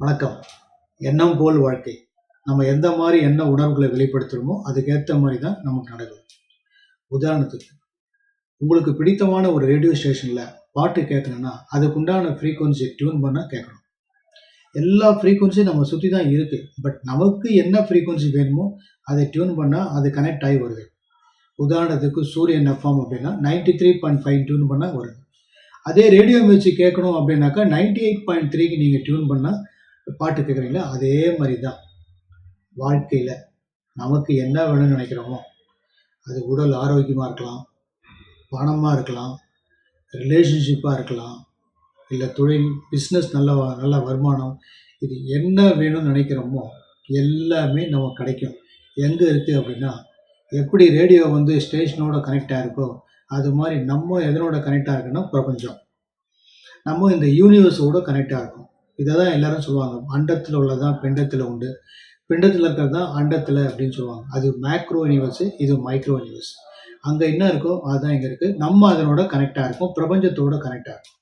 வணக்கம். எண்ணம் போல் வாழ்க்கை. நம்ம எந்த மாதிரி எண்ண உணர்வுகளை வெளிப்படுத்துகிறோமோ அதுக்கேற்ற மாதிரி தான் நமக்கு நடக்கும் உதாரணத்துக்கு உங்களுக்கு பிடித்தமான ஒரு ரேடியோ ஸ்டேஷனில் பாட்டு கேட்கணுன்னா அதுக்குண்டான ஃப்ரீக்குவன்சி டியூன் பண்ணால் கேட்கணும் எல்லா ஃப்ரீக்குவன்சியும் நம்ம சுற்றி தான் இருக்குது பட் நமக்கு என்ன ஃப்ரீக்குவன்சி வேணுமோ அதை டியூன் பண்ணால் அது கனெக்ட் ஆகி வருது. உதாரணத்துக்கு சூரியன் எஃப்எம் அப்படின்னா ninety three point five tune பண்ணால் வருது. அதே ரேடியோ மியூசிக் கேட்கணும் அப்படின்னாக்கா நைன்டி எயிட் பாயிண்ட் த்ரீக்கு நீங்கள் டியூன் பண்ணால் பாட்டு கேட்குறீங்களா அதே மாதிரி தான் வாழ்க்கையில் நமக்கு என்ன வேணும்னு நினைக்கிறோமோ அது உடல் ஆரோக்கியமாக இருக்கலாம் பணமாக இருக்கலாம் ரிலேஷன்ஷிப்பாக இருக்கலாம் இல்லை தொழில் பிஸ்னஸ் நல்ல வ- நல்ல வருமானம் இது என்ன வேணும்னு நினைக்கிறோமோ எல்லாமே நமக்கு கிடைக்கும். எங்கே இருக்குது அப்படின்னா எப்படி ரேடியோ வந்து ஸ்டேஷனோட கனெக்டாக இருக்கோ அது மாதிரி நம்ம எதனோட கனெக்ட் இருக்குன்னா பிரபஞ்சம். நம்ம இந்த யூனிவர்ஸோட கனெக்ட் இருக்கும். இதை தான் எல்லாரும் சொல்லுவாங்க. அண்டத்தில் உள்ளதான் பிண்டத்தில் உண்டு. பிண்டத்தில் இருக்கிறது தான் அண்டத்தில் அப்படின்னு சொல்லுவாங்க. அது மேக்ரோ யூனிவர்ஸு இது மைக்ரோ யூனிவர்ஸ் அங்கே என்ன இருக்கோ அதுதான் இங்கே இருக்குது நம்ம அதனோட கனெக்டாக இருக்கும். பிரபஞ்சத்தோட கனெக்டாக இருக்கும்.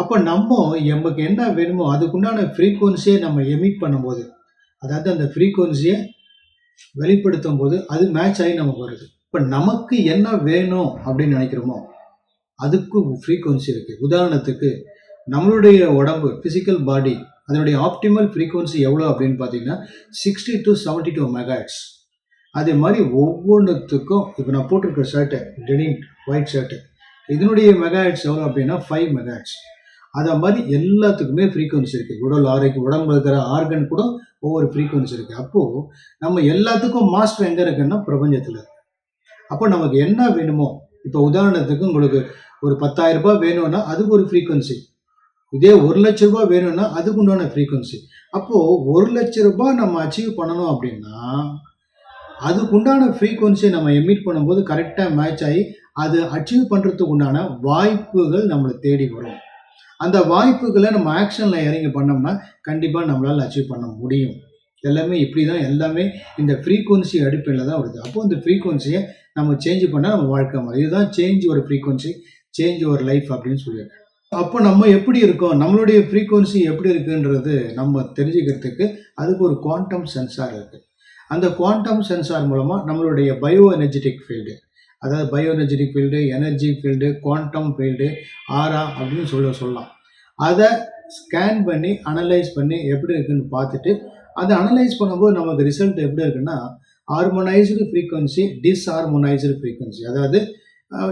அப்போ நம்ம நமக்கு என்ன வேணுமோ அதுக்குண்டான ஃப்ரீக்குவன்சியை நம்ம எமிட் பண்ணும்போது அதாவது அந்த ஃப்ரீக்குவன்சியை வெளிப்படுத்தும் போது அது மேட்ச் ஆகி நமக்கு வருது இப்போ நமக்கு என்ன வேணும் அப்படின்னு நினைக்கிறோமோ அதுக்கு ஃப்ரீக்குவன்சி இருக்குது உதாரணத்துக்கு நம்மளுடைய உடம்பு ஃபிசிக்கல் பாடி அதனுடைய ஆப்டிமல் ஃப்ரீக்குவன்சி எவ்வளோ அப்படின்னு பார்த்தீங்கன்னா sixty to seventy two megahertz அதே மாதிரி ஒவ்வொன்றுத்துக்கும் இப்போ நான் போட்டிருக்க ஷர்ட்டு டெனிங் ஒயிட் ஷர்ட்டு இதனுடைய மெகாட்ஸ் எவ்வளோ அப்படின்னா ஃபைவ் மெகாட்ஸ் அதை மாதிரி எல்லாத்துக்குமே ஃப்ரீக்குவன்சி இருக்குது உடல் ஆரோக்கியம் உடம்புல இருக்கிற ஆர்கன் கூட ஒவ்வொரு ஃப்ரீக்குவன்சி இருக்குது அப்போது நம்ம எல்லாத்துக்கும் மாஸ்டர் எங்கே இருக்குன்னா பிரபஞ்சத்தில் அப்போ நமக்கு என்ன வேணுமோ இப்போ உதாரணத்துக்கு உங்களுக்கு ஒரு 10000 ரூபாய் வேணும்னா அதுக்கு ஒரு ஃப்ரீக்குவன்சி இதே ஒரு லட்ச ரூபாய் வேணும்னா அதுக்கு உண்டான ஃப்ரீக்குவன்சி அப்போது ஒரு லட்ச ரூபாய் நம்ம அச்சீவ் பண்ணணும் அப்படின்னா அதுக்கு உண்டான ஃப்ரீக்குவன்சியை நம்ம எமிட் பண்ணும்போது கரெக்டாக மேட்ச் ஆகி அது அச்சீவ் பண்ணுறதுக்கு உண்டான வாய்ப்புகள் நம்மளை தேடி வரும். அந்த வாய்ப்புகளை நம்ம ஆக்ஷனில் இறங்கி பண்ணோம்னா கண்டிப்பாக நம்மளால் அச்சீவ் பண்ண முடியும். எல்லாமே இப்படி தான் எல்லாமே இந்த ஃப்ரீக்குவன்சி அடிப்படையில் தான் வருது. அப்போ இந்த ஃப்ரீக்குவன்சியை நம்ம சேஞ்ச் பண்ணால் நம்ம வாழ்க்கை மாதிரி இதுதான் சேஞ்ச் ஒரு ஃப்ரீக்குவன்சி சேஞ்ச் ஒரு லைஃப் அப்படின்னு சொல்லியிருக்கேன் அப்போ நம்ம எப்படி இருக்கோம்? நம்மளுடைய ஃப்ரீக்குவன்சி எப்படி இருக்குன்றது நம்ம தெரிஞ்சுக்கிறதுக்கு அதுக்கு ஒரு குவாண்டம் சென்சார் இருக்குது அந்த குவாண்டம் சென்சார் மூலமாக நம்மளுடைய பயோ எனர்ஜெட்டிக் ஃபீல்டு அதாவது bio energetic field energy field quantum field aura அப்படின்னு சொல்ல சொல்லலாம். அதை ஸ்கேன் பண்ணி அனலைஸ் பண்ணி எப்படி இருக்குன்னு பார்த்துட்டு அதை அனலைஸ் பண்ணும்போது நமக்கு ரிசல்ட் எப்படி இருக்குன்னா ஹார்மோனைஸ்டு ஃப்ரீக்குவன்சி டிஸ்ஹார்மோனைஸ்டு ஃப்ரீக்குவன்சி அதாவது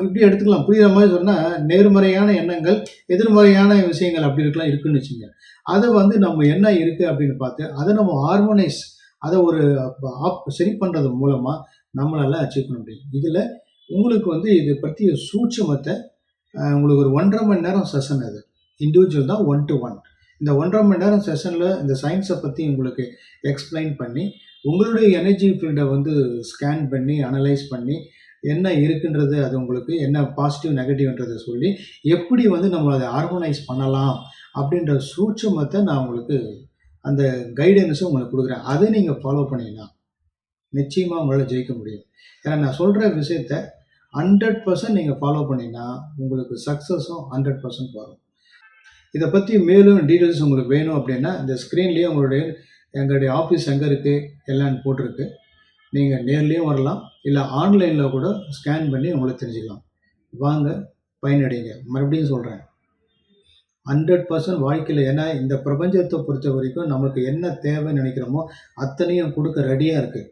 இப்படி எடுத்துக்கலாம். புரியுற மாதிரி சொன்னால் நேர்மறையான எண்ணங்கள் எதிர்மறையான விஷயங்கள் அப்படி இருக்கலாம் இருக்குன்னு வச்சுங்க. அதை வந்து நம்ம என்ன இருக்குது அப்படின்னு பார்த்து அதை நம்ம ஹார்மோனைஸ் அதை ஒரு ஆப் சரி பண்ணுறது மூலமாக நம்மளால அச்சீவ் பண்ண முடியும். இதில் உங்களுக்கு வந்து இதை பற்றிய சூட்சமத்தை உங்களுக்கு ஒரு ஒன்றரை மணி நேரம் செஷன் அது. இண்டிவிஜுவல் தான் ஒன் டு ஒன் இந்த ஒன்றரை மணி நேரம் செஷனில் இந்த சயின்ஸை பற்றி உங்களுக்கு எக்ஸ்பிளைன் பண்ணி உங்களுடைய எனர்ஜி ஃபீல்டை வந்து ஸ்கேன் பண்ணி அனலைஸ் பண்ணி என்ன இருக்குன்றது அது உங்களுக்கு என்ன பாசிட்டிவ் நெகட்டிவ்ன்றதை சொல்லி எப்படி வந்து நம்மளை அதை ஆர்கனைஸ் பண்ணலாம் அப்படின்ற சூட்சமத்தை நான் உங்களுக்கு அந்த கைடன்ஸும் உங்களுக்கு கொடுக்குறேன். அதை நீங்கள் ஃபாலோ பண்ணிங்கன்னா நிச்சயமாக உங்களால் ஜெயிக்க முடியும். ஏன்னா நான் சொல்கிற விஷயத்த ஹண்ட்ரட் பர்சன்ட் நீங்கள் ஃபாலோ பண்ணிங்கன்னா உங்களுக்கு சக்ஸஸும் ஹண்ட்ரட் பர்சன்ட் வரும். இதை பற்றி மேலும் டீட்டெயில்ஸ் உங்களுக்கு வேணும் அப்படின்னா இந்த ஸ்க்ரீன்லேயே உங்களுடைய எங்களுடைய ஆஃபீஸ் எங்கே இருக்குது எல்லாம் போட்டிருக்கு. நீங்கள் நேர்லேயும் வரலாம். இல்லை ஆன்லைனில் கூட ஸ்கேன் பண்ணி உங்களை தெரிஞ்சுக்கலாம். வாங்க பயனடைங்க. மறுபடியும் சொல்கிறேன் ஹண்ட்ரட் பர்சன்ட் வாழ்க்கையில் ஏன்னா இந்த பிரபஞ்சத்தை பொறுத்த வரைக்கும் நமக்கு என்ன தேவைன்னு நினைக்கிறோமோ அத்தனையும் கொடுக்க ரெடியாக இருக்குது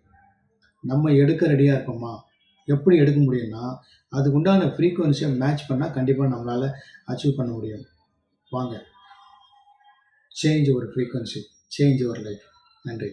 நம்ம எடுக்க ரெடியாக இருக்கோமா? எப்படி எடுக்க முடியும்னா அதுக்கு உண்டான ஃப்ரீக்குவன்சியை மேட்ச் பண்ணால் கண்டிப்பாக நம்மளால் அச்சீவ் பண்ண முடியும். வாங்க. சேஞ்ச் ஒரு ஃப்ரீக்குவன்சி சேஞ்ச் ஒரு லைஃப் நன்றி.